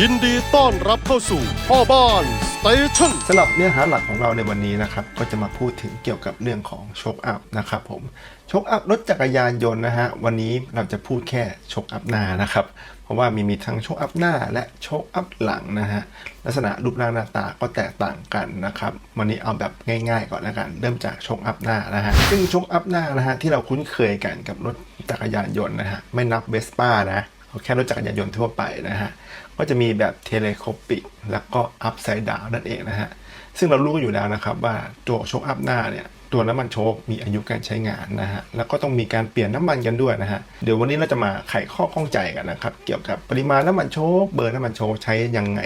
ยินดีต้อนรับเข้าสู่พ่อบ้านสเตชันสำหรับเนื้อหาหลักของเราในวันนี้นะครับ ก็จะมาพูดถึงเกี่ยวกับเรื่องของโชคอัพนะครับผมโชคอัพรถจักรยานยนต์นะฮะวันนี้เราจะพูดแค่โชคอัพหน้านะครับ เพราะว่ามีมีทั้งโชคอัพหน้าและโชคอัพหลังนะฮะลักษณะรูปร่างหน้าตาก็แตกต่างกันนะครับ วันนี้เอาแบบง่ายๆก่อนแล้วกันเริ่มจากโชคอัพหน้านะฮะซึ่งโชคอัพหน้านะฮะที่เราคุ้นเคยกันกับรถจักรยานยนต์นะฮะไม่นับเวสป้านะเอาแค่รถจักรยานยนต์ทั่วไปนะฮะ ก็จะมีแบบเทเลโคปิกแล้วก็อัพไซด์ดาวนั่นเองนะฮะ ซึ่งเรารู้กันอยู่แล้วนะครับว่าตัวโชคอัพหน้าเนี่ยตัวน้ำมันโชคมีอายุการใช้งานนะฮะ แล้วก็ต้องมีการเปลี่ยนน้ำมันกันด้วยนะฮะ เดี๋ยววันนี้เราจะมาไขข้อข้องใจกันนะครับ เกี่ยวกับปริมาณน้ำมันโชคเบอร์น้ำมันโชคใช้ยังไง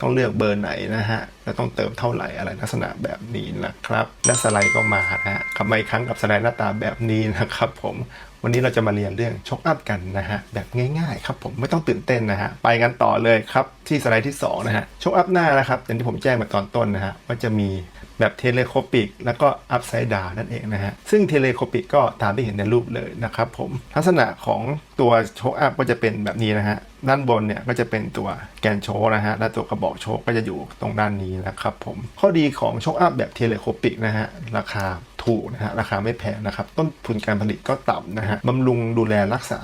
ต้องเลือกเบอร์ไหนนะฮะ แล้วต้องเติมเท่าไหร่อะไรลักษณะแบบนี้นะครับ และสไลด์ก็มาฮะกลับมาอีกครั้งกับสไลด์หน้าตาแบบนี้นะครับผม วันนี้เราจะมาเรียนเรื่องชกอัพกันนะฮะแบบง่ายๆครับผมไม่ต้องตื่นเต้นนะฮะไปกันต่อเลยครับที่สไลด์ที่2นะฮะชกอัพหน้านะครับอย่างที่ผมแจ้งมาตอนต้นนะฮะว่าจะมีแบบเทเลโคปิกแล้วก็อัพไซด์ดาวนั่นเองนะฮะ ซึ่งเทเลโคปิกก็ตามที่เห็นในรูปเลยนะครับผมลักษณะของตัวโชคอัพก็จะเป็นแบบนี้นะฮะ ด้านบนเนี่ยก็จะเป็นตัวแกนโชนะฮะ และตัวกระบอกโชคก็จะอยู่ตรงด้านนี้นะครับผม ข้อดีของโชคอัพแบบเทเลโคปิกนะฮะ ราคา ถูกนะฮะราคาไม่แพงนะครับ ต้นทุนการผลิตก็ต่ำนะฮะบำรุงดูแลรักษา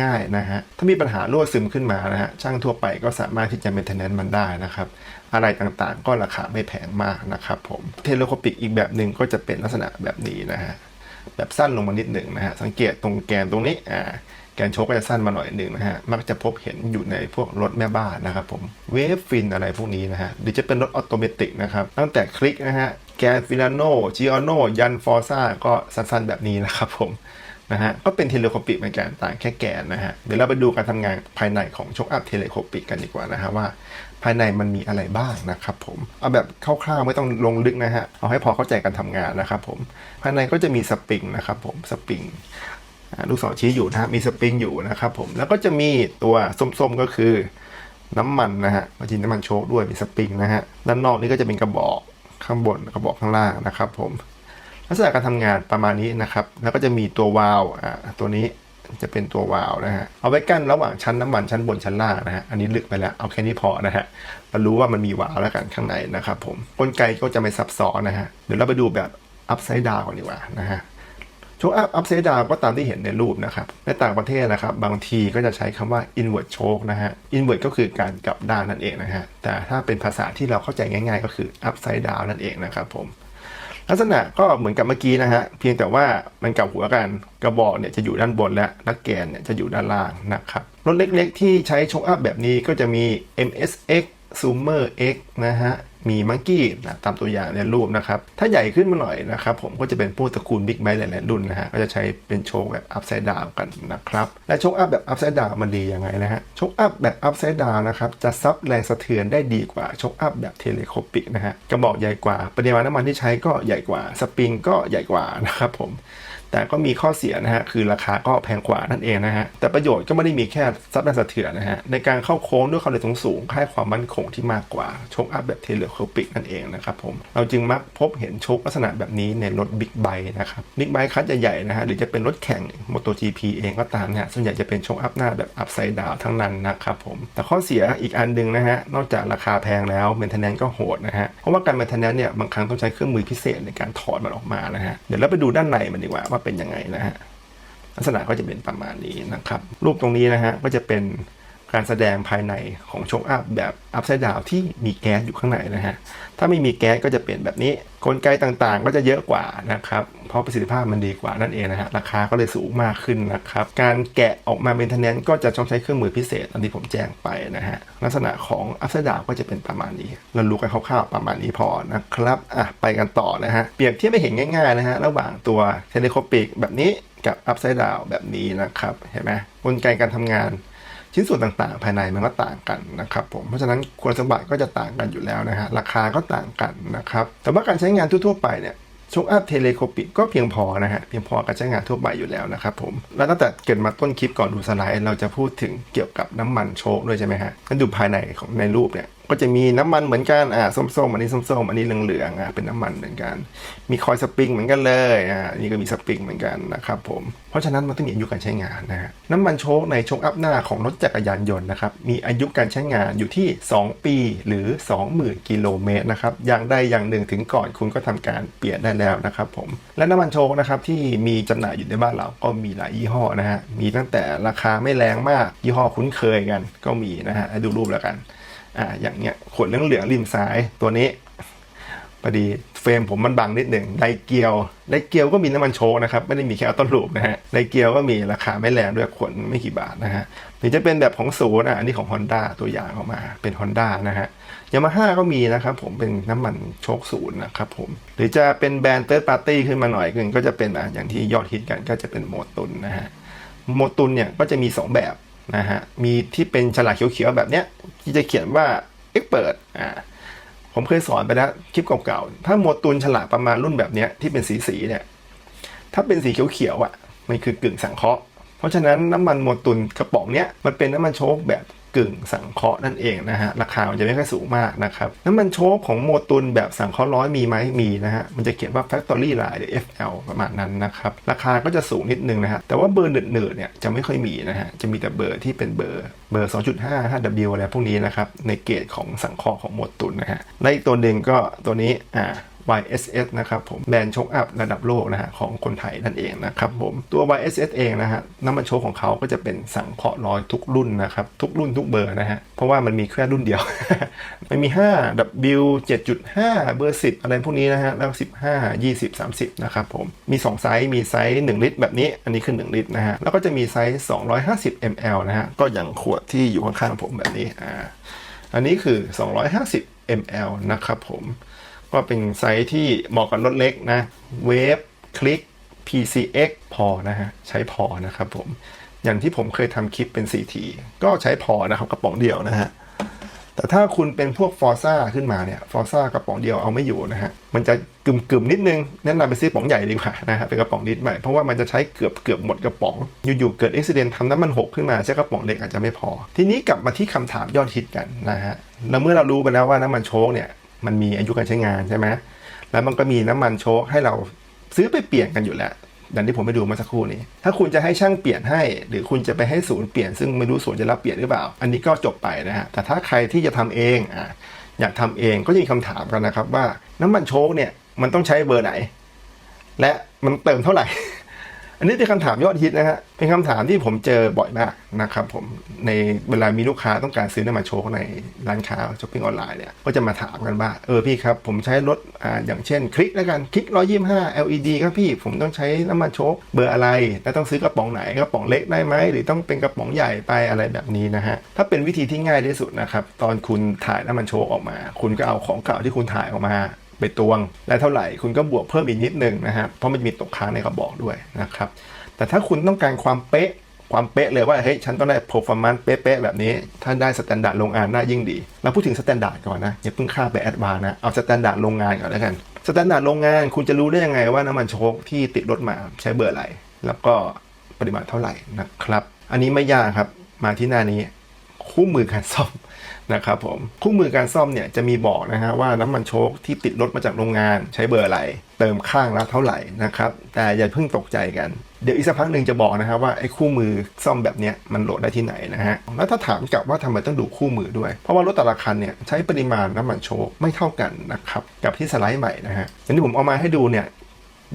ง่ายนะฮะถ้ามีปัญหารั่วซึมขึ้นมานะฮะช่างทั่วไปก็สามารถที่จะเมนเทนแนนมันได้นะครับอะไรต่างๆ ก็ราคาไม่แพงมากนะครับผมเทเลโคปิกอีกแบบหนึ่งก็จะเป็นลักษณะแบบนี้นะฮะแบบสั้นลงมานิดหนึ่งนะฮะสังเกตตรงแกนตรงนี้อ่าแกนโชกก็จะสั้นมาหน่อยหนึ่งนะฮะ มักจะพบเห็นอยู่ในพวกรถแม่บ้านนะครับผม เวฟฟินอะไรพวกนี้นะฮะ หรือจะเป็นรถออโตเมติกนะครับ ตั้งแต่คลิกนะฮะ แกฟิลาโนจิออโนยันฟอร์ซ่าก็สั้นๆแบบนี้นะครับผมนะฮะก็เป็นเทเลโคปิกเหมือนกันต่างแค่แกนนะฮะเดี๋ยวเราไปดูการทำงานภายในของโชคอัพเทเลโคปิกกันดีกว่านะฮะว่า ภายในมันมีอะไรบ้างนะครับผมเอาแบบคร่าวๆไม่ต้องลงลึกนะฮะเอาให้พอเข้าใจการทำงานนะครับผมภายในก็จะมีสปริงนะครับผมสปริงลูกศรชี้อยู่นะฮะมีสปริงอยู่นะครับผมแล้วก็จะมีตัวส้มๆก็คือน้ำมันนะฮะมาจีน้ำมันโชคด้วยมีสปริงนะฮะด้านนอกนี่ก็จะเป็นกระบอก ข้างบนกระบอกข้างล่างนะครับ ผมลักษณะการทำงานประมาณนี้นะครับ แล้วก็จะมีตัววาล์วอ่าตัวนี้จะเป็นตัววาล์วนะฮะเอาไว้กั้นระหว่างชั้นน้ำมันชั้นบนชั้นล่างนะฮะอันนี้ลึกไปแล้วเอาแค่นี้พอนะฮะเรารู้ว่ามันมีวาล์วแล้วกันข้างในนะครับ ผมกลไกก็จะไม่ซับซ้อนนะฮะเดี๋ยวเราไปดูแบบอัพไซด์ดาวก่อนดีกว่านะฮะ โชคอัพอัพไซด์ดาวก็ตามที่เห็นในรูปนะครับ ในต่างประเทศนะครับ บางทีก็จะใช้คำว่า invert choke นะฮะ invert ก็คือการกลับด้านนั่นเองนะฮะ แต่ถ้าเป็นภาษาที่เราเข้าใจง่าย ๆ ก็คือ upside down นั่นเองนะครับผม ลักษณะก็เหมือนกับเมื่อกี้นะฮะ เพียงแต่ว่ามันกลับหัวกัน กระบอกเนี่ยจะอยู่ด้านบนและนักแกนเนี่ยจะอยู่ด้านล่างนะครับ รถเล็กๆ ที่ใช้โชคอัพแบบนี้ก็จะมี MSX Zoomer X นะฮะ มีมังกี้นะตามตัวอย่างในรูปนะครับ ถ้าใหญ่ขึ้นมาหน่อยนะครับผมก็จะเป็นพวกตระกูลบิ๊กไบค์หลายๆรุ่นนะฮะก็จะใช้เป็นโชคแบบอัพไซด์ดาวกันนะครับ และโชคอัพแบบอัพไซด์ดาวมันดียังไงนะฮะโชคอัพแบบอัพไซด์ดาวนะครับจะซับแรงสะเทือนได้ดีกว่าโชคอัพแบบเทเลโคปิกนะฮะกระบอกใหญ่กว่าปริมาณน้ำมันที่ใช้ก็ใหญ่กว่าสปริงก็ใหญ่กว่านะครับผม แต่ก็มีข้อเสียนะฮะคือราคาก็แพงกว่านั่นเองนะฮะแต่ประโยชน์ก็ไม่ได้มีแค่ซับแรงสะเทือนนะฮะในการเข้าโค้งด้วยความเร็วสูงๆให้ความมั่นคงที่มากกว่าโชคอัพแบบเทเลโคปิกนั่นเองนะครับผมเราจึงมักพบเห็นโชคลักษณะแบบนี้ในรถบิ๊กไบค์นะครับบิ๊กไบค์คันใหญ่ๆนะฮะหรือจะเป็นรถแข่ง MotoGP เองก็ตามเนะฮะส่วนใหญ่จะเป็นโชคอัพหน้าแบบอัพไซด์ดาวทั้งนั้นนะครับผมแต่ข้อเสียอีกอันหนึงนะฮะนอกจากราคาแพงแล้วเมนเทนแนนก็โหดนะฮะเพราะว่าการเมนเทนแนนเนี่ยบางครั้งต้องใช้เครื่องมือพิเศษในการถอดมันออกมานะฮะเดี๋ยวเราไปดูด้านในมันดีกว่าว่าเป็นยังไงนะฮะลักษณะก็จะเป็นประมาณนี้นะครับ รูปตรงนี้นะฮะก็จะเป็น การแสดงภายในของโชคอัพแบบอัพไซด์ดาวที่มีแก๊สอยู่ข้างในนะฮะ ถ้าไม่มีแก๊สก็จะเป็นแบบนี้กลไกต่างๆ ก็จะเยอะกว่านะครับ เพราะประสิทธิภาพมันดีกว่านั่นเองนะฮะ ราคาก็เลยสูงมากขึ้นนะครับ การแกะออกมาเป็นทนแนนก็จะต้องใช้เครื่องมือพิเศษอันที่ผมแจ้งไปนะฮะ ลักษณะของอัพไซด์ดาวก็จะเป็นประมาณนี้ เรารู้กันคร่าวๆประมาณนี้พอนะครับ อะไปกันต่อนะฮะ เปรียบเทียบให้เห็นง่ายๆนะฮะ ระหว่างตัวเทเลโคปิกแบบนี้กับ upside down แบบนี้นะครับ เห็นไหมกลไกการทำงาน ชิ้นส่วนต่างๆ ภายในมันก็ต่างกันนะครับผมเพราะฉะนั้นคุณสมบัติก็จะต่างกันอยู่แล้วนะฮะราคาก็ต่างกันนะครับแต่ว่าการใช้งานทั่วๆไปเนี่ยช็อคอัพเทเลโคปิก็เพียงพอนะฮะเพียงพอกับใช้งานทั่วไปอยู่แล้วนะครับผม แล้วตั้งแต่เกิดมาต้นคลิปก่อนดูสไลด์ เราจะพูดถึงเกี่ยวกับน้ำมันโชคด้วยใช่ไหมฮะถ้นดูภายในของในรูปเนี่ยก็จะมีน้ำมันเหมือนกัน อ่า ส้มๆ อันนี้ส้มๆ อันนี้เหลืองๆ อ่า เป็นน้ำมันเหมือนกัน มีคอยสปริงเหมือนกันเลย อ่า นี่ก็มีสปริงเหมือนกันนะครับผม เพราะฉะนั้นมันต้องมีอายุการใช้งานนะฮะ น้ำมันโชคในโชคอัพหน้าของรถจักรยานยนต์นะครับ มีอายุการใช้งานอยู่ที่ 2 ปีหรือ 20,000 กิโลเมตรนะครับ อย่างใดอย่างหนึ่งถึงก่อนคุณก็ทำการเปลี่ยนได้แล้วนะครับผม และน้ำมันโชคนะครับที่มีจำหน่ายอยู่ในบ้านเรา ก็มีหลายยี่ห้อนะฮะ มีตั้งแต่ราคาไม่แรงมาก ยี่ห้อคุ้นเคยกัน ก็มีนะฮะ ดูรูปแล้วกัน อ่าอย่างเนี้ยขวดเหลืองๆริมซ้ายตัวนี้พอดีเฟรมผมมันบังนิดหนึ่งไดเกียวไดเกียวก็มีน้ำมันโชกนะครับไม่ได้มีแค่อัลต้นลูปนะฮะไดเกียวก็มีราคาไม่แรงด้วยขวดไม่กี่บาทนะฮะหรือจะเป็นแบบของศูนย์อะอันนี้ของ Honda ตัวอย่างออกมาเป็น Honda นะฮะยามาฮ่าก็มีนะครับผมเป็นน้ำมันโชคศูนย์นะครับผมหรือจะเป็นแบรนด์เติร์ดปาร์ตี้ขึ้นมาหน่อยก็จะเป็นอะอย่างที่ยอดฮิตกันก็จะเป็นโมตุนนะฮะโมตุนเนี่ยก็จะมี 2 แบบ นะฮะมีที่เป็นฉลากเขียวๆแบบเนี้ยที่จะเขียนว่า expert อ่าผมเคยสอนไปแล้วคลิปเก่าๆ ถ้าโมตุนฉลากประมาณรุ่นแบบเนี้ยที่เป็นสีๆเนี่ยถ้าเป็นสีเขียวๆอะมันคือกึ่งสังเคราะห์เพราะฉะนั้นน้ำมันโมตุนกระป๋องเนี้ยมันเป็นน้ำมันโชคแบบ กึ่งสังเคราะห์นั่นเองนะฮะราคามันจะไม่ค่อยสูงมากนะครับน้ำมันโชคของโมตุนแบบสังเคราะห์ร้อยมีไหมมีนะฮะมันจะเขียนว่า Factory Line หรือ FL ประมาณนั้นนะครับราคาก็จะสูงนิดนึงนะฮะแต่ว่าเบอร์หนืดๆเนี่ยจะไม่ค่อยมีนะฮะจะมีแต่เบอร์ที่เป็นเบอร์เบอร์ 2.5 5W อะไรพวกนี้นะครับในเกรดของสังเคราะห์ของโมตุนนะฮะและอีกตัวหนึ่งก็ตัวนี้อ่า YSS นะครับผมแบรนด์โชคอัพระดับโลกนะฮะของคนไทยนั่นเองนะครับผมตัว YSS เองนะฮะน้ำมันโชคของเขาก็จะเป็นสังเคราะห์ร้อยทุกรุ่นนะครับทุกรุ่นทุกเบอร์นะฮะเพราะว่ามันมีแค่รุ่นเดียว มันมี 5 W 7.5 เบอร์ 10 อะไรพวกนี้นะฮะแล้ว15 20 30นะครับผมมี 2 ไซส์มีไซส์1ลิตรแบบนี้อันนี้คือ 1 ลิตรนะฮะแล้วก็จะมีไซส์250 ml นะฮะก็อย่างขวดที่อยู่ข้างๆผมแบบนี้อ่าอันนี้คือ 250 ml นะครับผม ก็เป็นไซส์ที่เหมาะกับรถเล็กนะเวฟคลิก PCX พอนะฮะใช้พอนะครับผมอย่างที่ผมเคยทำคลิปเป็น CT ก็ใช้พอนะครับกระป๋องเดียวนะฮะแต่ถ้าคุณเป็นพวกฟอร์ซ่าขึ้นมาเนี่ยฟอร์ซ่ากระป๋องเดียวเอาไม่อยู่นะฮะมันจะกึ่มกึมนิดนึงแนะนำไปซื้อกระป๋องใหญ่ดีกว่านะฮะเป็นกระป๋องลิตรใหม่เพราะว่ามันจะใช้เกือบเกือบหมดกระป๋อง อยู่ๆเกิดอุบิเหตุทำน้ำมันหกขึ้นมาใช้กระป๋องเล็กอาจจะไม่พอ ทีนี้กลับมาที่คำถามยอดฮิตกันนะฮะแล้วเมื่อเรารู้ไปแล้วว่าน้ำมันโชคเนี่ย มันมีอายุการใช้งานใช่ไหมแล้วมันก็มีน้ำมันโชคให้เราซื้อไปเปลี่ยนกันอยู่แล้วดังที่ผมไปดูเมื่อสักครู่นี้ ถ้าคุณจะให้ช่างเปลี่ยนให้ หรือคุณจะไปให้ศูนย์เปลี่ยน ซึ่งไม่รู้ศูนย์จะรับเปลี่ยนหรือเปล่า อันนี้ก็จบไปนะฮะ แต่ถ้าใครที่จะทำเองอะอยากทำเองก็จะมีคำถามกันนะครับว่าน้ำมันโชคเนี่ยมันต้องใช้เบอร์ไหน และมันเติมเท่าไหร่ อันนี้เป็นคำถามยอดฮิตนะฮะ เป็นคำถามที่ผมเจอบ่อยมากนะครับผม ในเวลามีลูกค้าต้องการซื้อน้ำมันโชคในร้านค้าช้อปปิ้งออนไลน์เนี่ย ก็จะมาถามกันว่า เออพี่ครับ ผมใช้รถอ่าอย่างเช่น คลิกแล้วกัน คลิก 125 LED ครับพี่ ผมต้องใช้น้ำมันโชคเบอร์อะไร แล้วต้องซื้อกระป๋องไหน กระป๋องเล็กได้ไหม หรือต้องเป็นกระป๋องใหญ่ไปอะไรแบบนี้นะฮะ ถ้าเป็นวิธีที่ง่ายที่สุดนะครับ ตอนคุณถ่ายน้ำมันโชคออกมา คุณก็เอาของเก่าที่คุณถ่ายออกมา ไปตวงและเท่าไหร่คุณก็บวกเพิ่มอีกนิดนึงนะฮะเพราะมันจะมีตกค้างในกระบอกด้วยนะครับแต่ถ้าคุณต้องการความเป๊ะความเป๊ะเลยว่าเฮ้ยฉันต้องได้ performance เป๊ะๆแบบนี้ ถ้าได้สแตนดาร์ดโรงงานน่ายิ่งดี เราพูดถึงสแตนดาร์ดก่อนนะอย่าเพิ่งข้าไปแอดวานนะเอาสแตนดาร์ดโรงงานก่อนแล้วกันสแตนดาร์ดโรงงานคุณจะรู้ได้ยังไงว่าน้ำมันโชคที่ติดรถมาใช้เบอร์อะไร แล้วก็ปริมาณเท่าไหร่นะครับ อันนี้ไม่ยากครับมาที่หน้านี้ คู่มือการซ่อม นะครับผมคู่มือการซ่อมเนี่ยจะมีบอกนะฮะว่าน้ำมันโชคที่ติดรถมาจากโรงงานใช้เบอร์อะไร เติมข้างละเท่าไหร่นะครับแต่อย่าเพิ่งตกใจกันเดี๋ยวอีกสักพักหนึ่งจะบอกนะครับว่าไอ้คู่มือซ่อมแบบนี้มันโหลดได้ที่ไหนนะฮะแล้วถ้าถามกลับว่าทำไมต้องดูคู่มือด้วย เพราะว่ารถแต่ละคันเนี่ยใช้ปริมาณน้ำมันโชคไม่เท่ากันนะครับกับที่สไลด์ใหม่นะฮะอย่างที่ผมเอามาให้ดูเนี่ย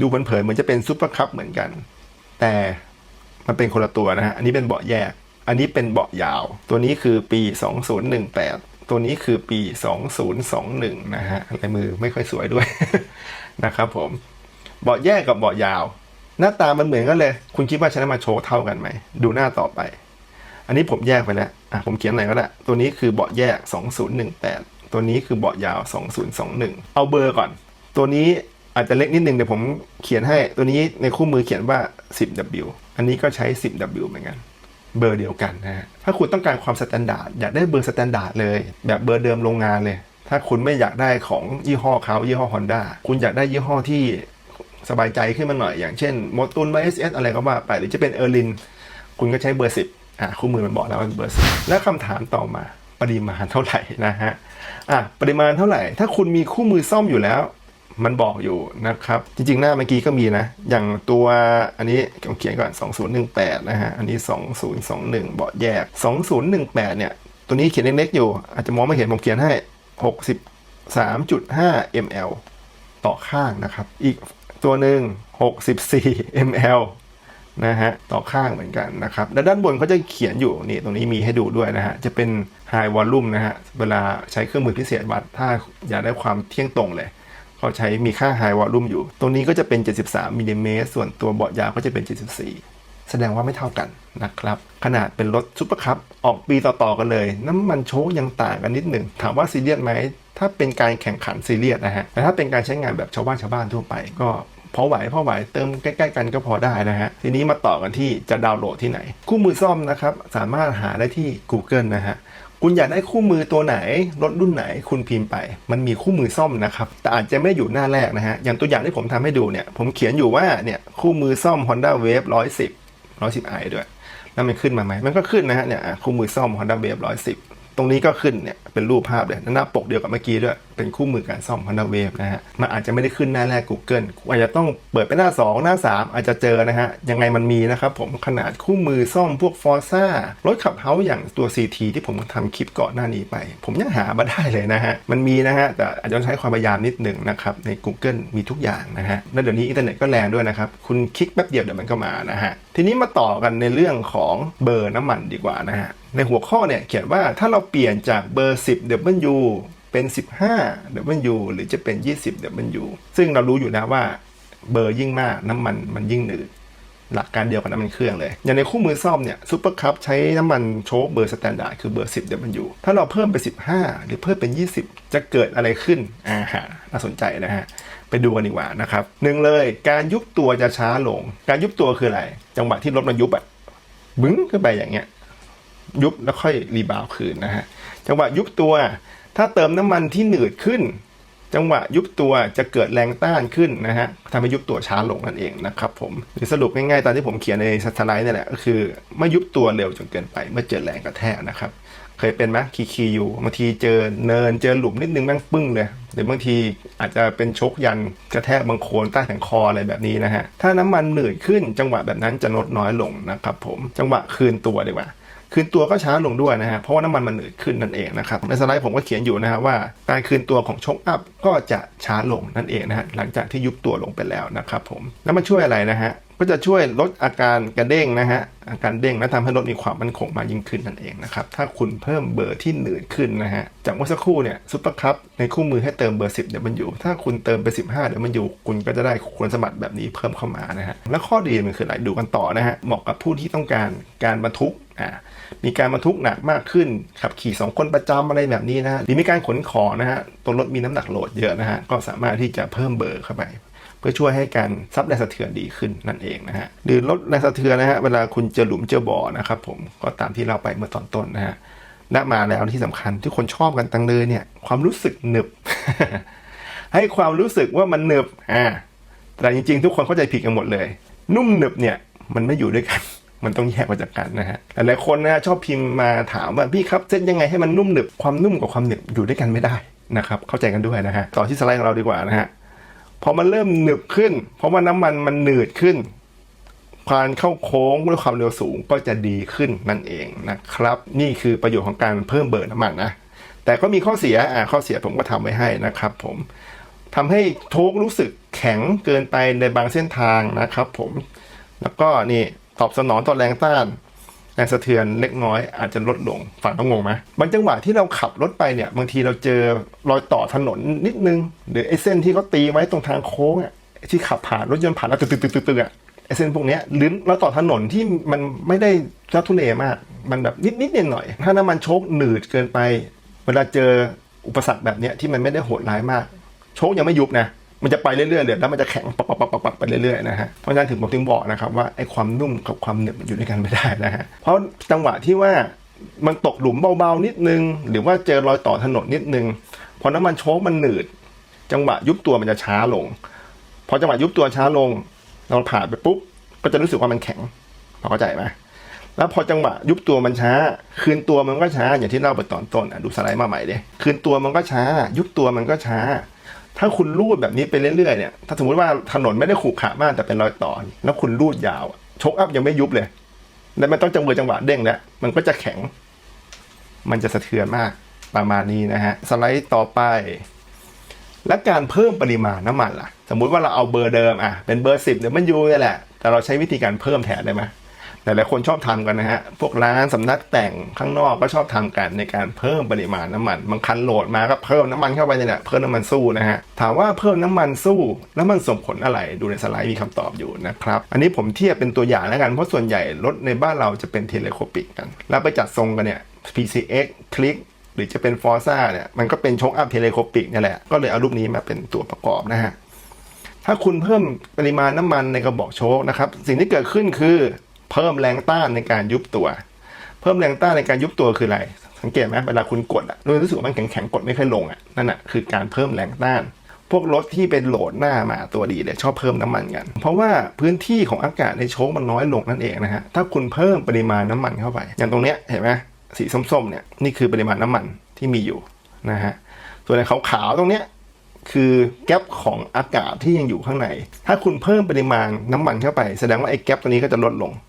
ดูเผินๆเหมือนจะเป็นซุปเปอร์คัพเหมือนกัน แต่มันเป็นคนละตัวนะฮะอันนี้เป็นเบาะแยก อันนี้เป็นเบาะยาว ตัวนี้คือปี 2018 ตัวนี้คือปี 2021 นะฮะลายมือไม่ค่อยสวยด้วยนะครับผม เบาะแยกกับเบาะยาว หน้าตามันเหมือนกันเลย คุณคิดว่าใช้น้ำมันโชว์เท่ากันไหม ดูหน้าต่อไป อันนี้ผมแยกไปแล้วอะผมเขียนไหนก็ได้ ตัวนี้คือเบาะแยก 2018 ตัวนี้คือเบาะยาว 2021 เอาเบอร์ก่อน ตัวนี้อาจจะเล็กนิดนึงเดี๋ยวผมเขียนให้ ตัวนี้ในคู่มือเขียนว่า 10W อันนี้ก็ใช้ 10W เหมือนกัน เบอร์เดียวกันนะฮะถ้าคุณต้องการความสแตนดาร์ดอยากได้เบอร์สแตนดาร์ดเลย แบบเบอร์เดิมโรงงานเลย ถ้าคุณไม่อยากได้ของยี่ห้อเขายี่ห้อ Honda คุณอยากได้ยี่ห้อที่สบายใจขึ้นมาหน่อย อย่างเช่นโมตุนไบเอสเอสอะไรก็ว่าไปหรือจะเป็นเออร์ลินคุณก็ใช้เบอร์สิบอะคู่มือมันบอกแล้วว่าเบอร์สิบแล้วคำถามต่อมาปริมาณเท่าไหร่นะฮะอะปริมาณเท่าไหร่ ถ้าคุณมีคู่มือซ่อมอยู่แล้ว มันบอกอยู่นะครับ จริงๆ หน้าเมื่อกี้ก็มีนะ อย่างตัวอันนี้ผมเขียนก่อน 2018 นะฮะ อันนี้ 2021เบาะแยก 2018 เนี่ย ตัวนี้เขียนเล็กๆ อยู่ อาจจะมองไม่เห็นผมเขียนให้ 63.5 ml ต่อข้างนะครับ อีกตัวหนึ่ง64 ml นะฮะ ต่อข้างเหมือนกันนะครับ และด้านบนเขาจะเขียนอยู่ นี่ ตรงนี้มีให้ดูด้วยนะฮะ จะเป็น high volume นะฮะ เวลาใช้เครื่องมือพิเศษวัด ถ้าอยากได้ความเที่ยงตรงเลย เขาใช้มีค่า high volume อยู่ ตรงนี้ก็จะเป็น 73มิลลิเมตรส่วนตัวเบาะยาวก็จะเป็น 74 แสดงว่าไม่เท่ากันนะครับ ขนาดเป็นรถซุปเปอร์คัพออกปีต่อๆกันเลย น้ำมันโชคยังต่างกันนิดหนึ่ง ถามว่าซีเรียสไหม ถ้าเป็นการแข่งขันซีเรียสนะฮะ แต่ถ้าเป็นการใช้งานแบบชาวบ้านชาวบ้านทั่วไปก็พอไหวพอไหวเติมใกล้ๆ กันก็พอได้นะฮะ ทีนี้มาต่อกันที่จะดาวน์โหลดที่ไหน คู่มือซ่อมนะครับ สามารถหาได้ที่ Google นะฮะ คุณอยากได้คู่มือตัวไหนรถรุ่นไหนคุณพิมพ์ไป มันมีคู่มือซ่อมนะครับ แต่อาจจะไม่อยู่หน้าแรกนะฮะ อย่างตัวอย่างที่ผมทำให้ดูเนี่ย ผมเขียนอยู่ว่าเนี่ยคู่มือซ่อม Honda Wave 110 110i ด้วย แล้วมันขึ้นมาไหม มันก็ขึ้นนะฮะเนี่ยคู่มือซ่อม Honda Wave 110 ตรงนี้ก็ขึ้นเนี่ย เป็นรูปภาพเลยหน้าปกเดียวกับเมื่อกี้ด้วย เป็นคู่มือการซ่อม Honda Wave นะฮะ มันอาจจะไม่ได้ขึ้นหน้าแรก Google อาจจะต้องเปิดไปหน้า 2 หน้า 3 อาจจะเจอนะฮะ ยังไงมันมีนะครับผมขนาดคู่มือซ่อมพวก Forza รถขับเฮาอย่างตัว CT ที่ผมทำคลิปก่อนหน้านี้ไป ผมยังหามาได้เลยนะฮะ มันมีนะฮะ แต่อาจจะต้องใช้ความพยายามนิดหนึ่งนะครับ ใน Google มีทุกอย่างนะฮะ แล้วเดี๋ยวนี้อินเทอร์เน็ตก็แรงด้วยนะครับ คุณคลิกแป๊บเดียวเดี๋ยวมันก็มานะฮะ ทีนี้มาต่อกันในเรื่องของเบอร์น้ำมันดีกว่านะฮะ ในหัวข้อเนี่ยเขียนว่าถ้าเราเปลี่ยนจากเบอร์10 W เป็น 15 W หรือจะเป็น 20 W ซึ่งเรารู้อยู่นะว่าเบอร์ยิ่งมากน้ำมันมันยิ่งหนืดหลักการเดียวกับน้ำมันเครื่องเลย อย่างในคู่มือซ่อมเนี่ยซูเปอร์คัพใช้น้ำมันโชคเบอร์สแตนดาร์ดคือเบอร์ 10 W ถ้าเราเพิ่มไป 15 หรือเพิ่มเป็น 20 จะเกิดอะไรขึ้นอ่าฮะน่าสนใจนะฮะ ไปดูกันดีกว่านะครับหนึ่งเลยการยุบตัวจะช้าลง การยุบตัวคืออะไร จังหวะที่รถมันยุบอะบึ้งขึ้นไปอย่างเงี้ยยุบแล้วค่อยรีบาวคืนนะฮะ จังหวะยุบตัว ถ้าเติมน้ำมันที่หนืดขึ้น จังหวะยุบตัวจะเกิดแรงต้านขึ้นนะฮะทำให้ยุบตัวช้าลงนั่นเองนะครับผมหรือสรุปง่ายๆตามที่ผมเขียนในสไลด์นี่แหละก็คือไม่ยุบตัวเร็วจนเกินไปเมื่อเจอแรงกระแทกนะครับเคยเป็นไหมคีคีอยู่บางทีเจอเนินเจอหลุมนิดนึงแม่งปึ้งเลยหรือบางทีอาจจะเป็นชกยันกระแทกบางโคนใต้แขนคออะไรแบบนี้นะฮะถ้าน้ำมันเหนืดขึ้นจังหวะแบบนั้นจะลดน้อยลงนะครับผมจังหวะคืนตัวดีกว่า คืนตัวก็ช้าลงด้วยนะฮะเพราะว่าน้ำมันมันหนืดขึ้นนั่นเองนะครับในสไลด์ผมก็เขียนอยู่นะฮะว่าการคืนตัวของชกอัพก็จะช้าลงนั่นเองนะฮะหลังจากที่ยุบตัวลงไปแล้วนะครับผมแล้วมันช่วยอะไรนะฮะก็จะช่วยลดอาการกระเด้งนะฮะอาการเด้งและทำให้รถมีความมั่นคงมากยิ่งขึ้นนั่นเองนะครับถ้าคุณเพิ่มเบอร์ที่หนืดขึ้นนะฮะจากเมื่อสักครู่เนี่ยซุปเปอร์คัพในคู่มือให้เติมเบอร์ 10เดี๋ยวมันอยู่ ถ้าคุณเติมไป15เดี๋ยวมันอยู่ คุณก็จะได้คุณสมบัติแบบนี้เพิ่มเข้ามานะฮะแล้วข้อดีมันคืออะไรดูกันต่อนะฮะเหมาะกับผู้ที่ต้องการการบรรทุกอ่า มีการบรรทุกหนักมากขึ้น ขับขี่ 2 คนประจำอะไรแบบนี้นะฮะหรือมีการขนของนะฮะตัวรถมีน้ำหนักโหลดเยอะนะฮะก็สามารถที่จะเพิ่มเบอร์เข้าไป เพื่อช่วยให้การซับแรงสะเทือนดีขึ้นนั่นเองนะฮะหรือลดแรงสะเทือนนะฮะเวลาคุณเจอหลุมเจอบ่อนะครับผมก็ตามที่เราไปเมื่อตอนต้นนะฮะและมาแล้วที่สำคัญที่คนชอบกันตังเลยเนี่ยความรู้สึกหนึบ ให้ความรู้สึกว่ามันหนึบอ่าแต่จริงๆ ทุกคนเข้าใจผิดกันหมดเลย นุ่มหนึบเนี่ยมันไม่อยู่ด้วยกัน มันต้องแยกออกจากกันนะฮะหลายคนนะฮะชอบพิมพ์มาถามว่าพี่ครับเส้นยังไงให้มันนุ่มหนึบความนุ่มกับความหนึบอยู่ด้วยกันไม่ได้นะครับเข้าใจกันด้วยนะฮะต่อที่สไลด์ของเราดีกว่านะฮะพอมันเริ่มหนึบขึ้น เพราะว่าน้ำมันมันหนืดขึ้นการเข้าโค้งด้วยความเร็วสูงก็จะดีขึ้นนั่นเองนะครับ นี่คือประโยชน์ของการเพิ่มเบอร์น้ำมันนะแต่ก็มีข้อเสียอ่าข้อเสียผมก็ทำไว้ให้นะครับ ผมทำให้โชครู้สึกแข็งเกินไปในบางเส้นทางนะครับ ผม แล้วก็นี่ ตอบสนองต่อแรงต้านแรงสะเทือนเล็กน้อยอาจจะลดลงฝั่งต้องงงไหมบางจังหวะที่เราขับรถไปเนี่ย บางทีเราเจอรอยต่อถนนนิดนึง หรือไอ้เส้นที่เขาตีไว้ตรงทางโค้งอะที่ขับผ่านรถยนต์ผ่านแล้วตึกตึกตึกตึกอะไอ้เส้นพวกเนี้ยหรือเราต่อถนนที่มันไม่ได้ทุทุเลมาก มันแบบนิดนิดหน่อยๆถ้าน้ำมันโชคหนืดเกินไป เวลาเจออุปสรรคแบบเนี้ยที่มันไม่ได้โหดร้ายมาก โชคยังไม่ยุบนะ มันจะไปเรื่อยๆเลยแล้วมันจะแข็งปักปักปักปักปักไปเรื่อยๆนะฮะเพราะฉะนั้นถึงผมถึงบอกนะครับว่าไอ้ความนุ่มกับความเหนียวมันอยู่ด้วยกันไม่ได้นะฮะเพราะจังหวะที่ว่ามันตกหลุมเบาๆนิดนึง หรือว่าเจอรอยต่อถนนนิดนึงพอน้ำมันโชคมันหนืด จังหวะยุบตัวมันจะช้าลง พอจังหวะยุบตัวช้าลง เราผ่านไปปุ๊บก็จะรู้สึกว่ามันแข็งพอเข้าใจไหมแล้วพอจังหวะยุบตัวมันช้า คืนตัวมันก็ช้าอย่างที่เล่าไปตอนต้นอะดูสไลด์มาใหม่เลยคืนตัวมันก็ช้า ยุบตัวมันก็ช้า ถ้าคุณรูดแบบนี้ไปเรื่อยๆเนี่ยถ้าสมมติว่าถนนไม่ได้ขรุขระมากแต่เป็นรอยต่อ แล้วคุณรูดยาวชกอัพยังไม่ยุบเลย แล้วมันต้องจังหวะจังหวะเด้งแล้วมันก็จะแข็ง มันจะสะเทือนมากประมาณนี้นะฮะ สไลด์ต่อไป และการเพิ่มปริมาณน้ำมันล่ะ สมมุติว่าเราเอาเบอร์เดิมอะเป็นเบอร์สิบเดี๋ยวมันยูนี่แหละ แต่เราใช้วิธีการเพิ่มแทนได้ไหม หลายๆคนชอบทำกันนะฮะ พวกร้านสำนักแต่งข้างนอกก็ชอบทำกันในการเพิ่มปริมาณน้ำมันบางคันโหลดมาก็เพิ่มน้ำมันเข้าไปเนี่ย เพิ่มน้ำมันสู้นะฮะ ถามว่าเพิ่มน้ำมันสู้แล้วมันส่งผลอะไร ดูในสไลด์มีคำตอบอยู่นะครับ อันนี้ผมเทียบเป็นตัวอย่างแล้วกัน เพราะส่วนใหญ่รถในบ้านเราจะเป็นเทเลโคปิกกัน แล้วไปจัดทรงกันเนี่ย PCX คลิกหรือจะเป็นฟอร์ซ่าเนี่ยมันก็เป็นโชคอัพเทเลโคปิกนี่แหละ ก็เลยเอารูปนี้มาเป็นตัวประกอบนะฮะถ้าคุณเพิ่มปริมาณน้ำมันในกระบอกโชคนะครับ สิ่งที่เกิดขึ้นคือ เพิ่มแรงต้านในการยุบตัว เพิ่มแรงต้านในการยุบตัวคืออะไร สังเกตไหมเวลาคุณกดอะรู้สึกว่ามันแข็งๆกดไม่ค่อยลงอะนั่นอะคือการเพิ่มแรงต้านพวกรถที่เป็นโหลดหน้ามาตัวดีเลยชอบเพิ่มน้ำมันกัน เพราะว่าพื้นที่ของอากาศในโชคมันน้อยลงนั่นเองนะฮะ ถ้าคุณเพิ่มปริมาณน้ำมันเข้าไป อย่างตรงเนี้ยเห็นไหมสีส้มๆเนี่ยนี่คือปริมาณน้ำมันที่มีอยู่นะฮะ ส่วนในขาวๆตรงเนี้ยคือแก๊ปของอากาศที่ยังอยู่ข้างใน ถ้าคุณเพิ่มปริมาณน้ำมันเข้าไป แสดงว่าไอ้แก๊ปตัวนี้ก็จะลดลงอะ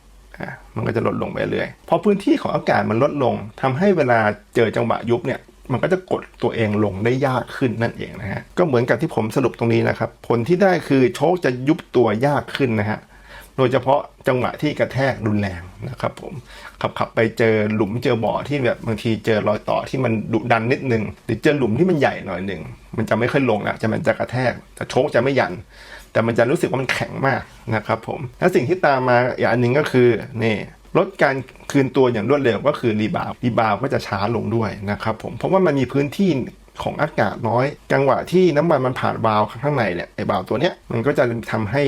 มันก็จะลดลงไปเรื่อยพอพื้นที่ของอากาศมันลดลงทำให้เวลาเจอจังหวะยุบเนี่ยมันก็จะกดตัวเองลงได้ยากขึ้นนั่นเองนะฮะก็เหมือนกับที่ผมสรุปตรงนี้นะครับ ผลที่ได้คือโชคจะยุบตัวยากขึ้นนะฮะโดยเฉพาะจังหวะที่กระแทกรุนแรงนะครับผมขับขับไปเจอหลุมเจอบ่อที่แบบบางทีเจอรอยต่อที่มันดุดันนิดนึงหรือเจอหลุมที่มันใหญ่หน่อยหนึ่งมันจะไม่ค่อยลงนะจะมันจะกระแทกแต่โชคจะไม่ยัน แต่มันจะรู้สึกว่ามันแข็งมากนะครับผมและสิ่งที่ตามมาอีกอันหนึ่งก็คือนี่ลดการคืนตัวอย่างรวดเร็วก็คือรีบาวรีบาวก็จะช้าลงด้วยนะครับผมเพราะว่ามันมีพื้นที่ของอากาศน้อย จังหวะที่น้ำมันมันผ่านวาล์วข้างในเนี่ยไอ้วาล์วตัวเนี้ยมันก็จะทำให้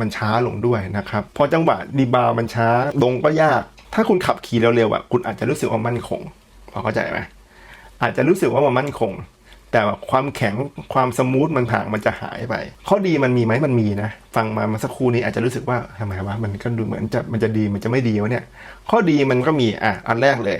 มันช้าลงด้วยนะครับพอจังหวะรีบาวมันช้าลงก็ยาก ถ้าคุณขับขี่เร็วๆอะคุณอาจจะรู้สึกว่ามั่นคงพอเข้าใจไหมอาจจะรู้สึกว่ามันมั่นคง แต่ความแข็งความสมูทมันห่างมันจะหายไป ข้อดีมันมีไหมมันมีนะ ฟังมาเมาสักครู่นี้อาจจะรู้สึกว่าทำไมวะมันก็ดูเหมือนจะมันจะดีมันจะไม่ดีวะเนี่ย ข้อดีมันก็มีอะอันแรกเลย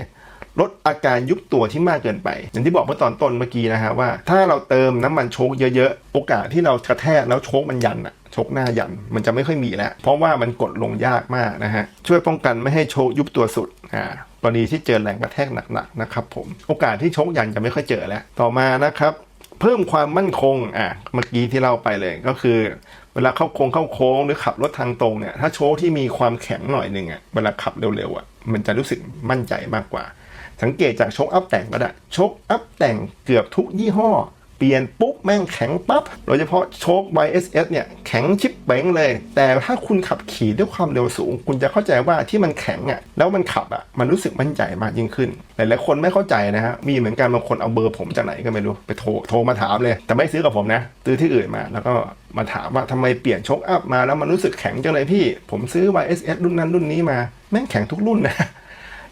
ลดอาการยุบตัวที่มากเกินไป อย่างที่บอกเมื่อตอนต้นเมื่อกี้นะฮะว่า ถ้าเราเติมน้ำมันโชคเยอะๆ โอกาสที่เรากระแทกแล้วโชคมันยันอะโชคหน้ายันมันจะไม่ค่อยมีแล้ว เพราะว่ามันกดลงยากมากนะฮะ ช่วยป้องกันไม่ให้โชคยุบตัวสุดอ่า รณีที่เจอแรงกระแทกหนักๆนะครับผมโอกาสที่โชกยันจะไม่ค่อยเจอแล้ว ต่อมานะครับ เพิ่มความมั่นคงอะเมื่อกี้ที่เราไปเลยก็คือ เวลาเข้าโค้งเข้าโค้งหรือขับรถทางตรงเนี่ยถ้าโชคที่มีความแข็งหน่อยหนึ่งอะเวลาขับเร็วๆอะมันจะรู้สึกมั่นใจมากกว่า สังเกตจากโชกอัพแต่งก็ได้โชกอัพแต่งเกือบทุกยี่ห้อ เปลี่ยนปุ๊บแม่งแข็งปั๊บโดยเฉพาะโชค YSS เนี่ยแข็งชิปเป๋งเลย แต่ถ้าคุณขับขี่ด้วยความเร็วสูง คุณจะเข้าใจว่าที่มันแข็งอะแล้วมันขับอะมันรู้สึกมั่นใจมากยิ่งขึ้น หลายๆคนไม่เข้าใจนะฮะมีเหมือนกันบางคนเอาเบอร์ผมจากไหนก็ไม่รู้ไปโทรโทรมาถามเลย แต่ไม่ซื้อกับผมนะซื้อที่อื่นมาแล้วก็มาถามว่าทำไมเปลี่ยนโชคอัพมาแล้วมันรู้สึกแข็งจังเลยพี่ ผมซื้อ YSS รุ่นนั้นรุ่นนี้มาแม่งแข็งทุกรุ่นนะ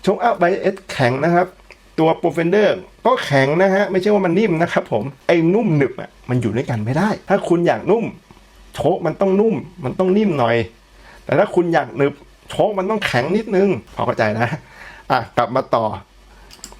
โชคอัพ YSS แข็งนะครับ ตัวโปรเฟนเดอร์ก็แข็งนะฮะ ไม่ใช่ว่ามันนิ่มนะครับผม ไอ้นุ่มหนึบอะมันอยู่ด้วยกันไม่ได้ ถ้าคุณอยากนุ่ม โชคมันต้องนุ่ม มันต้องนิ่มหน่อย แต่ถ้าคุณอยากหนึบ โชคมันต้องแข็งนิดนึง พอเข้าใจนะ อะ กลับมาต่อ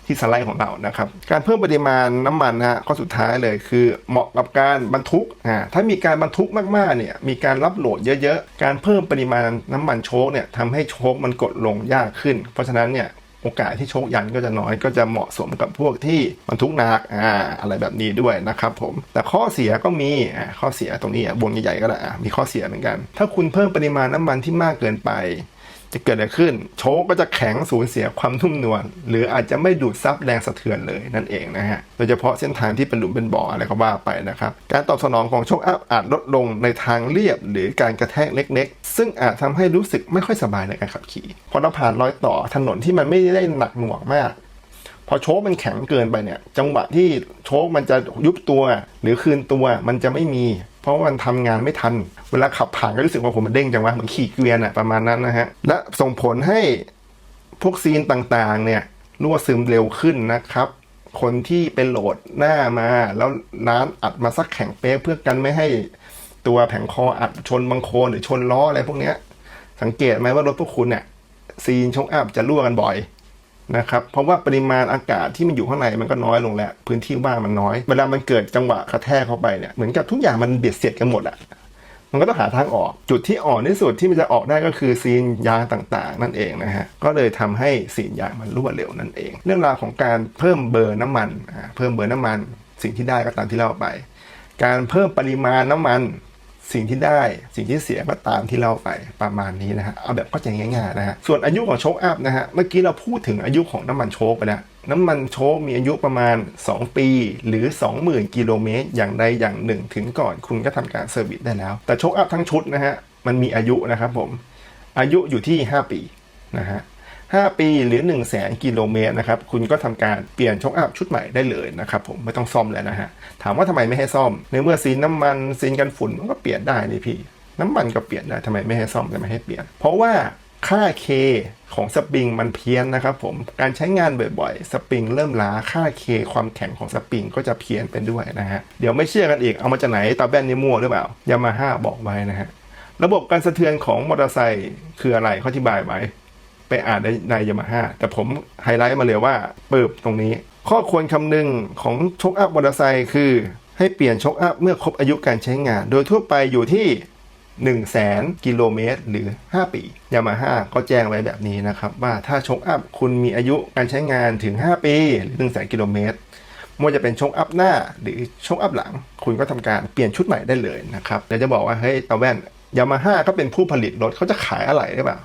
ที่สไลด์ของเรานะครับ การเพิ่มปริมาณน้ำมันนะฮะข้อสุดท้ายเลยคือเหมาะกับการบรรทุกอ่าถ้ามีการบรรทุกมากๆเนี่ยมีการรับโหลดเยอะๆ การเพิ่มปริมาณน้ำมันโชคเนี่ยทำให้โชคมันกดลงยากขึ้น เพราะฉะนั้นเนี่ย โอกาสที่โชคยันก็จะน้อยก็จะเหมาะสมกับพวกที่บรรทุกหนักอ่าอะไรแบบนี้ด้วยนะครับผมแต่ข้อเสียก็มีอ่าข้อเสียตรงนี้อะบนใหญ่ๆก็ได้อะมีข้อเสียเหมือนกัน ถ้าคุณเพิ่มปริมาณน้ำมันที่มากเกินไป จะเกิดอะไรขึ้น โชคก็จะแข็งสูญเสียความนุ่มนวลหรืออาจจะไม่ดูดซับแรงสะเทือนเลยนั่นเองนะฮะโดยเฉพาะเส้นทางที่เป็นหลุมเป็นบ่ออะไรก็ว่าไปนะครับการตอบสนองของโชคอัพอาจลดลงในทางเรียบ หรือการกระแทกเล็ก ๆ ซึ่งอาจทำให้รู้สึกไม่ค่อยสบายในการขับขี่พอเราผ่านรอยต่อถนนที่มันไม่ได้หนักหน่วงมากพอโชคมันแข็งเกินไปเนี่ย จังหวะที่โชคมันจะยุบตัว หรือคืนตัวมันจะไม่มี เพราะว่ามันทำงานไม่ทัน เวลาขับผ่านก็รู้สึกว่าผมมันเด้งจังวะเหมือนขี่เกวียนอะประมาณนั้นนะฮะ และส่งผลให้พวกซีนต่างๆ เนี่ยรั่วซึมเร็วขึ้นนะครับคนที่เป็นโหลดหน้ามา แล้วร้านอัดมาสักแข็งเป๊ะเพื่อกันไม่ให้ตัวแผงคออัดชนบังโคนหรือชนล้ออะไรพวกเนี้ย สังเกตไหมว่ารถพวกคุณเนี่ยซีนชกอัพจะรั่วกันบ่อย นะครับเพราะว่าปริมาณอากาศที่มันอยู่ข้างในมันก็น้อยลงแล้ว พื้นที่ว่างมันน้อย เวลามันเกิดจังหวะกระแทกเข้าไปเนี่ยเหมือนกับทุกอย่างมันเบียดเสียดกันหมดอะมันก็ต้องหาทางออกจุดที่อ่อนที่สุดที่มันจะออกได้ก็คือซีนยางต่างๆ นั่นเองนะฮะก็เลยทำให้ซีนยางมันรั่วเร็วนั่นเอง เรื่องราวของการเพิ่มเบอร์น้ำมันเพิ่มเบอร์น้ำมัน สิ่งที่ได้ก็ตามที่เล่าไป การเพิ่มปริมาณน้ำมัน สิ่งที่ได้สิ่งที่เสียก็ตามที่เล่าไปประมาณนี้นะฮะเอาแบบเข้าใจง่ายๆนะฮะส่วนอายุของโชคอัพนะฮะเมื่อกี้เราพูดถึงอายุของน้ำมันโชคไปแล้วน้ำมันโชคมีอายุประมาณ 2 ปี หรือ 20,000 กิโลเมตร อย่างใดอย่างหนึ่งถึงก่อนคุณก็ทำการเซอร์วิสได้แล้ว แต่โชคอัพทั้งชุดนะฮะมันมีอายุนะครับผมอายุอยู่ที่ 5 ปีนะฮะ 5 ปีหรือ 1 0 0 0 0แสนกิโลเมตรนะครับ คุณก็ทำการเปลี่ยนช็อคอัพชุดใหม่ได้เลยนะครับผมไม่ต้องซ่อมแล้วนะฮะ ถามว่าทำไมไม่ให้ซ่อม ในเมื่อซีนน้ำมันซีนกันฝุ่นมันก็เปลี่ยนได้นี่พี่ น้ำมันก็เปลี่ยนได้ทำไมไม่ให้ซ่อมแต่ไม่ให้เปลี่ยน เพราะว่าค่า K ของสปริงมันเพี้ยนนะครับผม การใช้งานบ่อยๆ สปริงเริ่มล้า ค่า K ความแข็งของสปริงก็จะเพี้ยนไปด้วยนะฮะ เดี๋ยวไม่เชื่อกันอีก เอามาจากไหนตาแบนนี่มั่วหรือเปล่ายามาฮ่าบอกไว้นะฮะ ระบบการสะเทือนของมอเตอร์ไซค์คืออะไรเขาอธิบายไว้ ไปอ่านในในยามาฮ่าแต่ผมไฮไลท์มาเลยว่าเปิบตรงนี้ ข้อควรคำนึงของชกอัพมอเตอร์ไซค์คือ ให้เปลี่ยนชกอัพเมื่อครบอายุการใช้งาน โดยทั่วไปอยู่ที่1 0 0 0 0แสนกิโลเมตร หรือ 5 ปียามาฮ่าก็แจ้งไว้แบบนี้นะครับ ว่าถ้าชกอัพคุณมีอายุการใช้งานถึง 5 ปี หรือ1 0 0 0 0แสนกิโลเมตรไม่ว่าจะเป็นชกอัพหน้าหรือชกอัพหลัง คุณก็ทำการเปลี่ยนชุดใหม่ได้เลยนะครับเดี๋ยวจะบอกว่าเฮ้ยตาแว่นยามาฮ่าก็เป็นผู้ผลิตรถเขาจะขายอะไรหรือเปล่า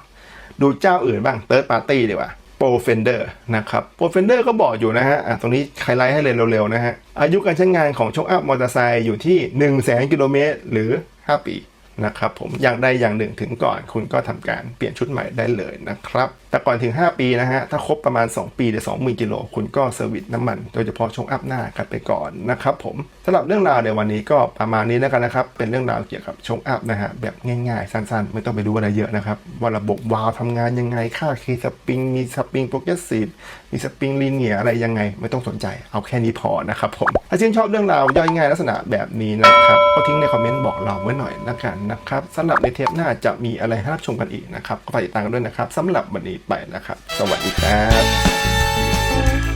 ดูเจ้าอื่นบ้าง Third Party ดีกว่า Pro Fender นะครับ Pro Fender ก็บอกอยู่นะฮะะตรงนี้ไฮไลท์ให้เลยเร็วๆนะฮะ อายุการใช้งานของชคอัพมอเตอร์ไซค์อยู่ที่ 1 0 0 0 0แสนกิโลเมตรหรือ 5 ปีนะครับผมอย่างใดอย่างหนึ่งถึงก่อน คุณก็ทำการเปลี่ยนชุดใหม่ได้เลยนะครับ แต่ก่อนถึง 5 ปีนะฮะ ถ้าครบประมาณ 2 ปีหรือ20,000กิโลคุณก็เซอร์วิสน้ำมัน โดยเฉพาะโชคอัพหน้ากันไปก่อนนะครับผมสำหรับเรื่องราวในวันนี้ก็ประมาณนี้แล้วกันนะครับ เป็นเรื่องราวเกี่ยวกับชคอัพนะฮะ แบบง่ายๆ สั้นๆ ไม่ต้องไปรู้อะไรเยอะนะครับ ว่าระบบวาล์วทำงานยังไง ค่าเคสปริง มีสปริงโปรเกรสซีฟมีสปริงลีเนียอะไรยังไง ไม่ต้องสนใจ เอาแค่นี้พอนะครับผม ถ้าชื่นชอบเรื่องราวย่อยง่ายลักษณะแบบนี้นะครับ ก็ทิ้งในคอมเมนต์บอกเราไว้หน่อยละกันนะครับสำหรับในเทปหน้าจะมีอะไรให้รับชมกันอีกนะครับก็ฝากติดตามกันด้วยนะครับสำหรับวันนี้ไปนะครับ สวัสดีครับ